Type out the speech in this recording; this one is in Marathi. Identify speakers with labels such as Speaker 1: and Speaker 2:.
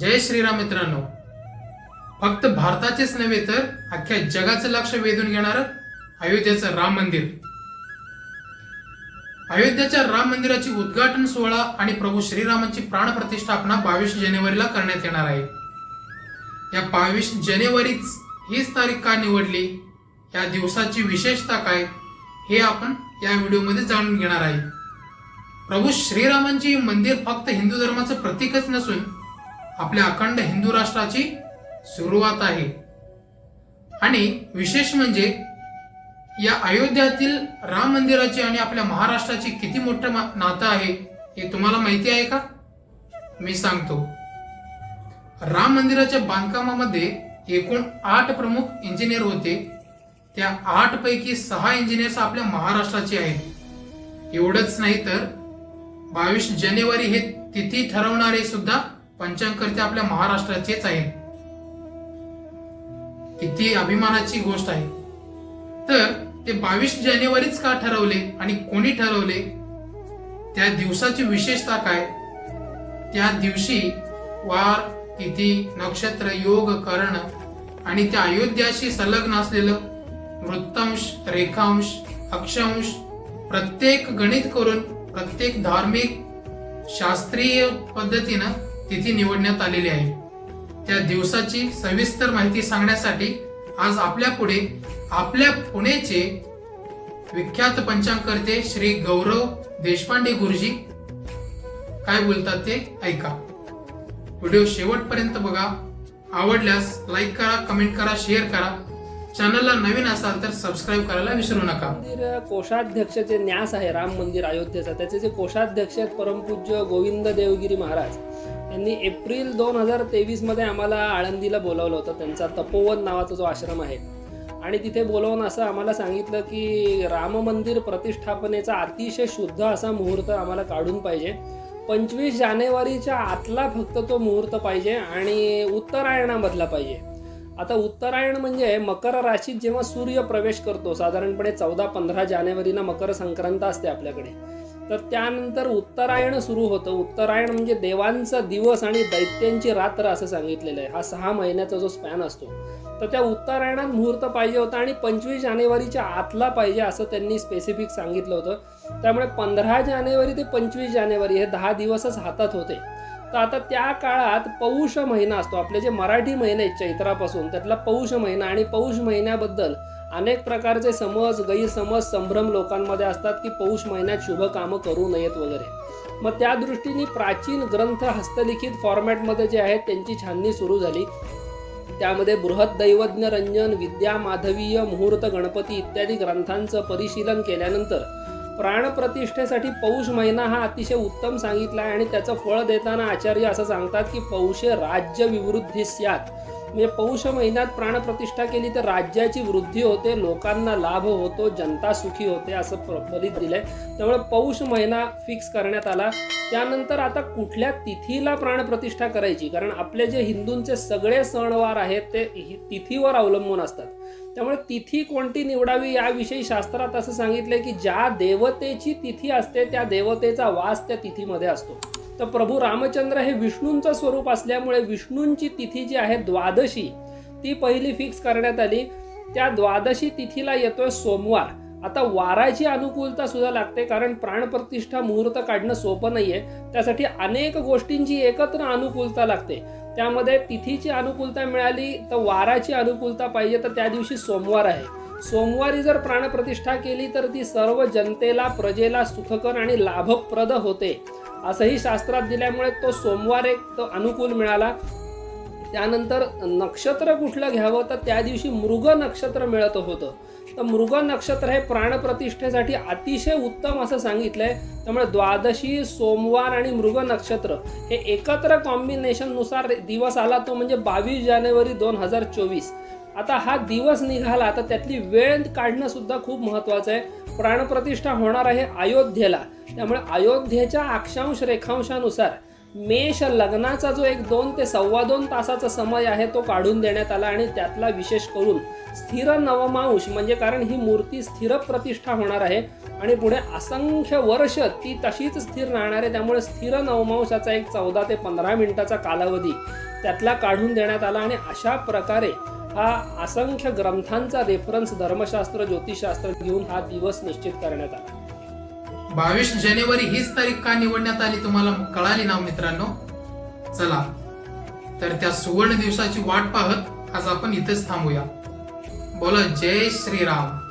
Speaker 1: जय श्रीराम मित्रांनो. फक्त भारताचेच नव्हे तर अख्ख्या जगाचं लक्ष वेधून घेणार अयोध्येचं राम मंदिर. अयोध्येच्या राम मंदिराची उद्घाटन सोहळा आणि प्रभू श्रीरामांची प्राणप्रतिष्ठापना बावीस जानेवारीला करण्यात येणार आहे. या बावीस जानेवारीच हीच तारीख का निवडली? या दिवसाची विशेषता काय? हे आपण या व्हिडिओमध्ये जाणून घेणार आहे. प्रभू श्रीरामांची मंदिर फक्त हिंदू धर्माचं प्रतीकच नसून आपल्या अखंड हिंदू राष्ट्राची सुरुवात आहे. आणि विशेष म्हणजे या अयोध्यातील राम मंदिराची आणि आपल्या महाराष्ट्राची किती मोठं नातं आहे हे तुम्हाला माहिती आहे का? मी सांगतो. राम मंदिराच्या बांधकामामध्ये एकूण आठ प्रमुख इंजिनियर होते. त्या आठ पैकी सहा इंजिनियर्स आपल्या महाराष्ट्राचे आहेत. एवढंच नाही तर बावीस जानेवारी हे तिथी ठरवणारे सुद्धा पंचांकर्ते आपल्या महाराष्ट्राचेच आहेत. किती अभिमानाची गोष्ट आहे. तर ते बावीस जानेवारीच का ठरवले आणि कोणी ठरवले? त्या दिवसाची विशेषता काय? त्या दिवशी वार तिथी नक्षत्र योग करण आणि त्या अयोध्याशी संलग्न असलेलं वृत्तांश रेखांश अक्षांश प्रत्येक गणित करून प्रत्येक धार्मिक शास्त्रीय पद्धतीनं तिथी निवडण्यात आलेली आहे. त्या दिवसाची सविस्तर माहिती सांगण्यासाठी आज आपल्या पुढे आपल्या पुणेचे विख्यात पंचांगकर्ते श्री गौरव देशपांडे गुरुजी. काय बोलतात ते ऐका. व्हिडिओ शेवटपर्यंत बघा. आवडल्यास लाईक करा कमेंट करा शेअर करा. चॅनलला नवीन असाल तर सबस्क्राईब करायला विसरू नका.
Speaker 2: मंदिर कोषाध्यक्षचे न्यास आहे. राम मंदिर अयोध्येचा. त्याचे जे कोषाध्यक्ष आहेत परमपूज्य गोविंद देवगिरी महाराज. त्यांनी एप्रिल दोन हजार तेवीसमध्ये आम्हाला आळंदीला बोलावलं होतं. त्यांचा तपोवन नावाचा जो आश्रम आहे. आणि तिथे बोलवून असं आम्हाला सांगितलं की राम मंदिर प्रतिष्ठापनेचा अतिशय शुद्ध असा मुहूर्त आम्हाला काढून पाहिजे. पंचवीस जानेवारीच्या आतला फक्त तो मुहूर्त पाहिजे आणि उत्तरायणामधला पाहिजे. आता उत्तरायण म्हणजे मकर राशीत जेव्हा सूर्य प्रवेश करतो साधारणपणे चौदा पंधरा जानेवारीला मकर संक्रांत असते आपल्याकडे. तर त्यानंतर उत्तरायण सुरू होतं. उत्तरायण म्हणजे देवांचा दिवस आणि दैत्यांची रात्र असं सांगितलेलं आहे. हा सहा महिन्याचा जो स्पॅन असतो. तर त्या उत्तरायणात मुहूर्त पाहिजे होता आणि पंचवीस जानेवारीच्या आतला पाहिजे असं त्यांनी स्पेसिफिक सांगितलं होतं. त्यामुळे पंधरा जानेवारी ते पंचवीस जानेवारी हे दहा दिवसच हातात होते. तर आता त्या काळात पौष महिना असतो. आपले जे मराठी महिने आहेत चैत्रापासून त्यातला पौष महिना आणि पौष महिन्याबद्दल अनेक प्रकारचे समज गैरसमज संभ्रम लोकांमध्ये असतात की पौष महिन्यात शुभ कामं करू नयेत वगैरे. मग त्या दृष्टीने प्राचीन ग्रंथ हस्तलिखित फॉर्मॅटमध्ये जे आहेत त्यांची छाननी सुरू झाली. त्यामध्ये बृहत दैवज्ञ रंजन विद्या माधवीय मुहूर्त गणपती इत्यादी ग्रंथांचं परिशीलन केल्यानंतर प्राणप्रतिष्ठेसाठी पौष महिना हा अतिशय उत्तम सांगितला आहे आणि त्याचं फळ देताना आचार्य असं सांगतात की पौषे राज्य विवृद्धी स्यात म्हणजे पौष महिन्यात प्राणप्रतिष्ठा केली तर राज्याची वृद्धी होते लोकांना लाभ होतो जनता सुखी होते असं प्रफलित दिलंय. त्यामुळे पौष महिना फिक्स करण्यात आला. त्यानंतर आता कुठल्या तिथीला प्राणप्रतिष्ठा करायची? कारण आपले जे हिंदूंचे सगळे सणवार आहेत ते तिथीवर अवलंबून असतात. त्यामुळे तिथी कोणती निवडावी याविषयी शास्त्रात असं सांगितलंय की ज्या देवतेची तिथी असते त्या देवतेचा वास त्या तिथीमध्ये असतो. तर प्रभू रामचंद्र हे विष्णूंचं स्वरूप असल्यामुळे विष्णूंची तिथी जी आहे द्वादशी ती पहिली फिक्स करण्यात आली. त्या द्वादशी तिथीला येतोय सोमवार. आता वाराची अनुकूलता सुद्धा लागते कारण प्राणप्रतिष्ठा मुहूर्त काढणं सोपं नाहीये. त्यासाठी अनेक गोष्टींची एकत्र अनुकूलता लागते. त्यामध्ये तिथीची अनुकूलता मिळाली तर वाराची अनुकूलता पाहिजे तर त्या दिवशी सोमवार आहे. सोमवारी जर प्राणप्रतिष्ठा केली तर ती सर्व जनतेला प्रजेला सुखकर आणि लाभप्रद होते. असंही शास्त्रात दिल्यामुळे तो सोमवार एक तो अनुकूल मिळाला. त्यानंतर नक्षत्र कुठलं घ्यावं? तर त्या दिवशी मृग नक्षत्र मिळत होतं. तर मृग नक्षत्र हे प्राणप्रतिष्ठेसाठी अतिशय उत्तम असं सांगितलंय. त्यामुळे द्वादशी सोमवार आणि मृग नक्षत्र हे एकत्र कॉम्बिनेशननुसार दिवस आला तो म्हणजे बावीस जानेवारी दोन हजार चोवीस. आता हा दिवस निघाला तर त्यातली वेळ काढणं सुद्धा खूप महत्वाचं आहे. प्राणप्रतिष्ठा होणार आहे अयोध्येला. त्यामुळे अयोध्येच्या अक्षांश रेखांशानुसार मेष लग्नाचा जो एक दोन ते सव्वा दोन तासाचा समय आहे तो काढून देण्यात आला आणि त्यातला विशेष करून स्थिर नवमांश म्हणजे कारण ही मूर्ती स्थिर प्रतिष्ठा होणार आहे आणि पुढे असंख्य वर्ष ती तशीच स्थिर राहणार आहे. त्यामुळे स्थिर नवमांशाचा एक चौदा ते पंधरा मिनिटाचा कालावधी त्यातला काढून देण्यात आला आणि अशा प्रकारे हा असंख्य ग्रंथांचा रेफरन्स धर्मशास्त्र ज्योतिषशास्त्र घेऊन हा दिवस निश्चित करण्यात आला.
Speaker 1: बावीस जानेवारी हीच तारीख का निवडण्यात आली तुम्हाला कळाली ना मित्रांनो? चला तर त्या सुवर्ण दिवसाची वाट पाहत आज आपण इथेच थांबूया. बोला जय श्रीराम.